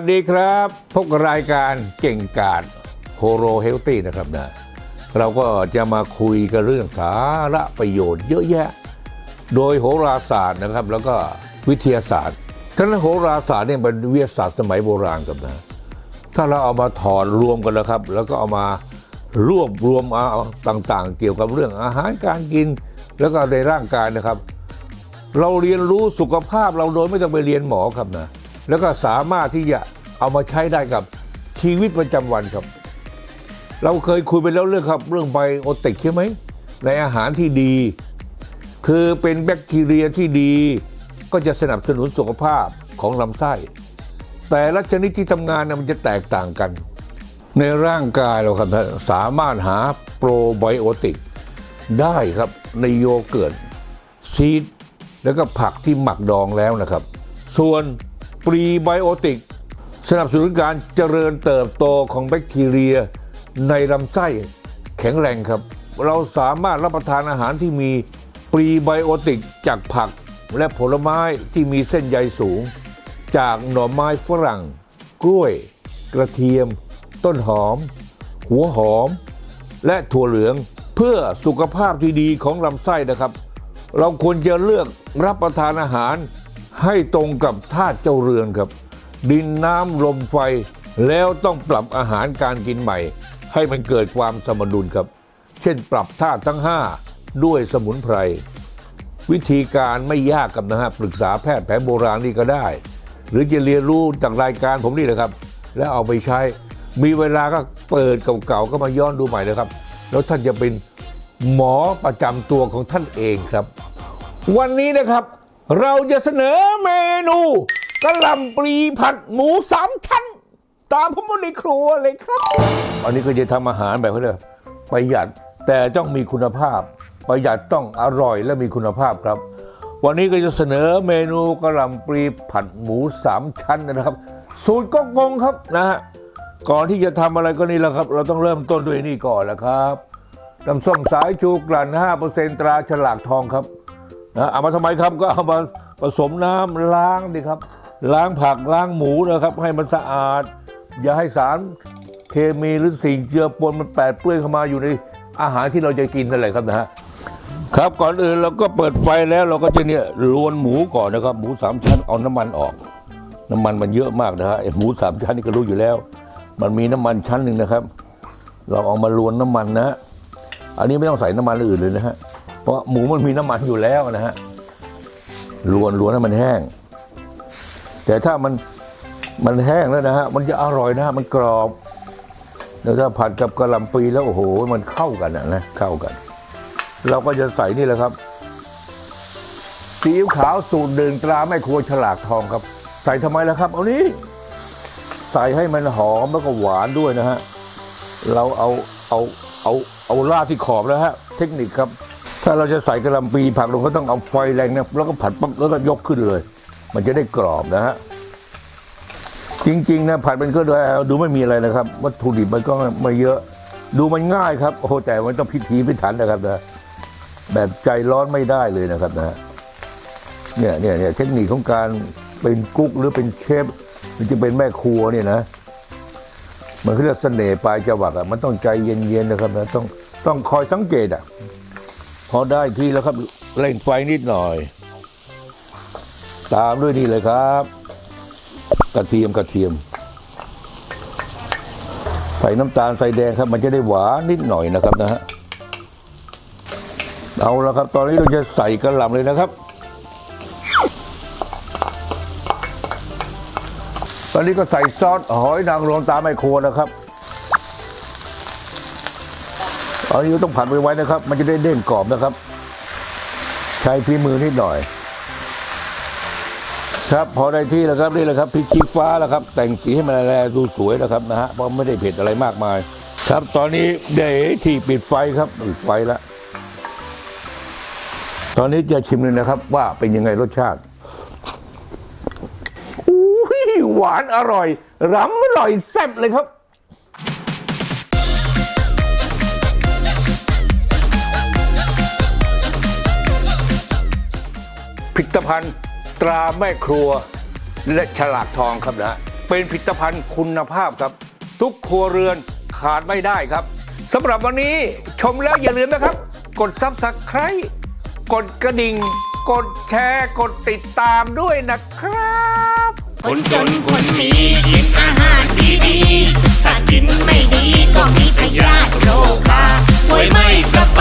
สดีครับ พบรายการเก่งกาดโฮโรเฮลตี้นะครับนะเราก็จะมาคุยกันเรื่องสาระประโยชน์เยอะแยะ โดยโหราศาสตร์นะครับ แล้วก็วิทยาศาสตร์ทั้งนั้นโหราศาสตร์เนี่ยเป็นวิทยาศาสตร์สมัยโบราณครับนะถ้าเราเอามาถอดรวมกันแล้วครับ แล้วก็เอามารวบรวมเอาต่างๆ เกี่ยวกับเรื่องอาหารการกิน แล้วก็ในร่างกายนะครับ เราเรียนรู้สุขภาพเราโดยไม่ต้องไปเรียนหมอครับนะ แล้วก็สามารถที่จะเอามาใช้ได้กับชีวิตประจำวันครับ เราเคยคุยไปแล้วเรื่องครับ เรื่องไบโอติกใช่ไหม ในอาหารที่ดี คือเป็นแบคทีเรียที่ดี ก็จะสนับสนุนสุขภาพของลำไส้ แต่ละชนิดที่ทำงานนะมันจะแตกต่างกัน ในร่างกายเราครับสามารถหาโปรไบโอติกได้ครับในโยเกิร์ตชีสแล้วก็ผักที่หมักดองแล้วนะครับ ส่วน ปรีไบโอติก สนับสนุนการเจริญเติบโตของแบคทีเรีย ในลำไส้แข็งแรงครับ เราสามารถรับประทานอาหารที่มีปรีไบโอติกจากผักและผลไม้ที่มีเส้นใยสูง จากหน่อไม้ฝรั่ง กล้วย กระเทียม ต้นหอม หัวหอม และถั่วเหลืองเพื่อสุขภาพที่ดีของลำไส้นะครับ เราควรจะเลือกรับประทานอาหาร ให้ตรงกับธาตุเจ้าเรือนครับ ดินน้ำลมไฟแล้วต้องปรับอาหารการกินใหม่ ให้มันเกิดความสมดุลครับ เช่นปรับธาตุทั้ง 5 ด้วยสมุนไพร วิธีการไม่ยากกับนะฮะปรึกษาแพทย์แผนโบราณนี่ก็ได้ หรือจะเรียนรู้จากรายการผมนี่แหละครับ แล้วเอาไปใช้ มีเวลาก็เปิดเก่าๆก็มาย้อนดูใหม่นะครับ แล้วท่านจะเป็นหมอประจำตัวของท่านเองครับ วันนี้นะครับ เราจะเสนอเมนูกะหล่ำปลีผัดหมูสามชั้น ตามผมมาในครัวเลยครับ อันนี้ก็จะทำอาหารแบบเขาเรียกประหยัดแต่ต้องมีคุณภาพ ประหยัดต้องอร่อยและมีคุณภาพครับ วันนี้ก็จะเสนอเมนูกะหล่ำปลีผัดหมูสามชั้นนะครับ สูตรก็กงครับนะฮะก่อนที่จะทำอะไรก็นี่แหละครับ เราต้องเริ่มต้นด้วยนี่ก่อนแหละครับน้ำส้มสายชูกลั่น5%ตราฉลากทองครับ นะเอามาทำไมครับก็เอามาผสมน้ำล้างดิครับ ล้างผักล้างหมูนะครับ ให้มันสะอาด อย่าให้สารเคมีหรือสิ่งเจือปนมันแปดเปื้อนเข้ามาอยู่ในอาหารที่เราจะกินนั่นแหละครับนะฮะครับก่อนอื่นเราก็เปิดไฟแล้วเราก็จะเนี่ยลวนหมูก่อนนะครับ หมูสามชั้นเอาน้ำมันออก น้ำมันมันเยอะมากนะฮะไอหมูสามชั้นนี่ก็รู้อยู่แล้ว มันมีน้ำมันชั้นหนึ่งนะครับ เราเอามาลวนน้ำมันนะฮะอันนี้ไม่ต้องใส่น้ำมันอื่นเลยนะฮะ เพราะหมูมันมีน้ำมันอยู่แล้วนะฮะลวนลวนให้มันแห้ง แต่ถ้ามันมันแห้งแล้วนะฮะมันจะอร่อยนะมันกรอบแล้วถ้าผัดกับกะหล่ำปีแล้วโอ้โห มันเข้ากันนะนะเข้ากัน เราก็จะใส่นี่แหละครับซีอิ๊วขาวสูตรเดินตราแม่ครัวฉลากทองครับ ใส่ทำไมล่ะครับ เอานี้ใส่ให้มันหอมแล้วก็หวานด้วยนะฮะ เราเอาเอาเอาเอาลาดที่ขอบแล้วฮะ เทคนิคครับ ถ้าเราจะใส่กระลำปีผักลงก็ต้องเอาไฟแรงนะแล้วก็ผัดปั๊บแล้วก็ยกขึ้นเลย มันจะได้กรอบนะฮะจริงๆนะผัดมันก็ดูดูไม่มีอะไรนะครับ วัตถุดิบมันก็ไม่เยอะ ดูมันง่ายครับโอ้แต่มันต้องพิถีพิถันนะครับนะแบบใจร้อนไม่ได้เลยนะครับนะเนี่ยเนี่ยเนี่ยเทคนิคของการเป็นกุ๊กหรือเป็นเชฟหรือจะเป็นแม่ครัวเนี่ยนะ มันคือเรียกเสน่ห์ปลายจวักอะมันต้องใจเย็นๆนะครับนะต้องต้องคอยสังเกตอะ พอได้ที่แล้วครับเร่งไฟนิดหน่อย ตามด้วยนี่เลยครับ กระเทียมกระเทียม ใส่น้ำตาลใส่แดงครับ มันจะได้หวานนิดหน่อยนะครับนะฮะเอาละครับ ตอนนี้เราจะใส่กระหล่ำเลยนะครับ ตอนนี้ก็ใส่ซอสหอยนางรมตามไมโครนะครับ เอันนี้ต้องผัดไปไว้นะครับ มันจะได้เด้งกรอบนะครับ ใช้ฝีมือนิดหน่อย ครับพอได้ที่แล้วครับนี่แหละครับพริกชี้ฟ้าแล้วครับ แต่งสีให้มันแลดูสวยนะครับนะฮะเพราะไม่ได้เผ็ดอะไรมากมาย ครับตอนนี้เดี๋ยวที่ปิดไฟครับปิดไฟแล้วตอนนี้จะชิมเลยนะครับ ว่าเป็นยังไงรสชาติอุ้ยหวานอร่อยรำอร่อยแซ่บเลยครับ ผลิตภัณฑ์ตราแม่ครัวและฉลากทองครับนะเป็นผลิตภัณฑ์คุณภาพครับ ทุกครัวเรือนขาดไม่ได้ครับสำหรับวันนี้ชมแล้วอย่าลืมนะครับ กดซับสไคร b ์กดกระดิ่ง กดแชร์ กดติดตามด้วยนะครับ คนจนคนมีกินอาหารดีๆถ้ากินไม่ดีก็มีพยาธิโรคาป่วยไม่สบ